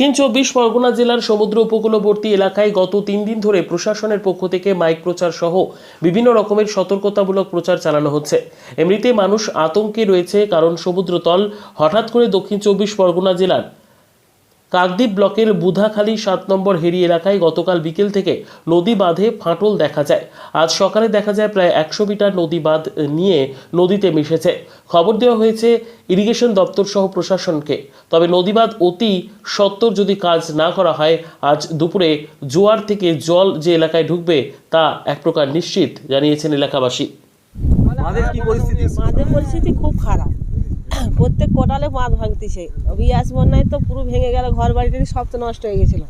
দক্ষিণ চব্বিশ পরগনা জেলার সমুদ্র উপকূলবর্তী এলাকায় গত তিন দিন ধরে প্রশাসনের পক্ষ থেকে মাইক প্রচার সহ বিভিন্ন রকমের সতর্কতামূলক প্রচার চালানো হচ্ছে। এমনিতে মানুষ আতঙ্কে রয়েছে কারণ সমুদ্রতল হঠাৎ করে দক্ষিণ চব্বিশ পরগনা জেলার কাকদ্বীপ ব্লকের বুধাখালী সাত নম্বর হেরি এলাকায় গতকাল বিকেল থেকে নদী বাঁধে ফাটল দেখা যায়। আজ সকালে দেখা যায় প্রায় একশো মিটার নদী বাঁধ নিয়ে নদীতে মিশেছে। খবর দেওয়া হয়েছে ইরিগেশন দপ্তর সহ প্রশাসনকে। তবে নদী বাঁধ অতি সত্বর যদি কাজ না করা হয় আজ দুপুরে জোয়ার থেকে জল যে এলাকায় ঢুকবে তা এক প্রকার নিশ্চিত জানিয়েছেন এলাকাবাসী। আমাদের কি পরিস্থিতি? পরিস্থিতি খুব খারাপ। প্রত্যেক কোটালে বাঁধ ভাঙতিছে। বিয়াস বন্যায় তো পুরো ভেঙে গেল ঘর বাড়িটারি সব তো নষ্ট হয়ে গেছিল।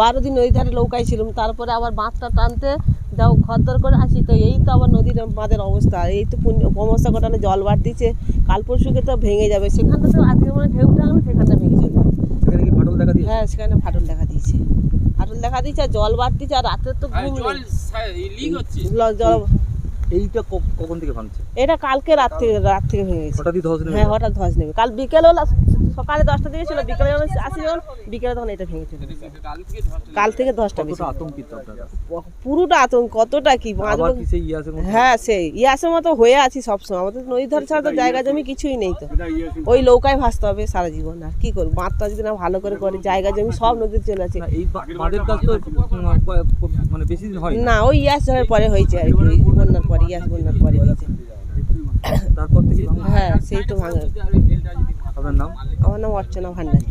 বারো দিন নদী ধারে নৌকায় ছিলাম তারপরে আবার বাঁধটা টানতে যাও খদ্দর করে আসি তো এই তো আবার নদীর বাঁধের অবস্থা। এই তো পুণ্য- সমস্যা কোটালে জল বাড়তিছে কাল পরশুকে তো ভেঙে যাবে সেখানটা তো আজকে মানে ঢেউ টাঙানো সেখানটা ভেঙে চলে যাবে। হ্যাঁ সেখানে ফাটল দেখা দিয়েছে। ফাটল দেখা দিয়েছে আর জল বাড়তিছে আর রাতে তো জল এইটা কখন থেকে ভাঙছে? এটা কালকে রাত থেকে রাত থেকে ভেঙে গেছে। হঠাৎই ধস নেমে হ্যাঁ হঠাৎ ধস নেবে কাল বিকেলেও লা- সকালে দশটা দিকে ছিল বিকেলে যখন আসি যখন বিকেলে তখন এটা ভেঙে চলে কাল থেকে দশটা বেশি আতঙ্কিত পুরোটা আতঙ্ক কতটা কি বাঁচবো হ্যাঁ সেই ইয়াসের মতো হয়ে আছি সবসময় আমাদের নদী ধারে ছাড়া তো জায়গা জমি কিছুই নেই তো। ওই নৌকায় ভাসতে হবে সারা জীবন আর কি করব? বাঁধটা যদি না ভালো করে করে জায়গা জমি সব নদীতে চলে আছে। না এই বাঁধের কাজ তো উম, ক- ক- মানে বেশি দিন হয় না? ওই ইয়াস ঝড়ের পরে হয়েছে আর কি। বন্যার পরে ইয়াস বন্যার পরে হয়েছে তারপর থেকে ভাঙা হ্যাঁ সেই তো ভাঙে আপনার নাম আমার নাম অর্চনা ভান্ডারী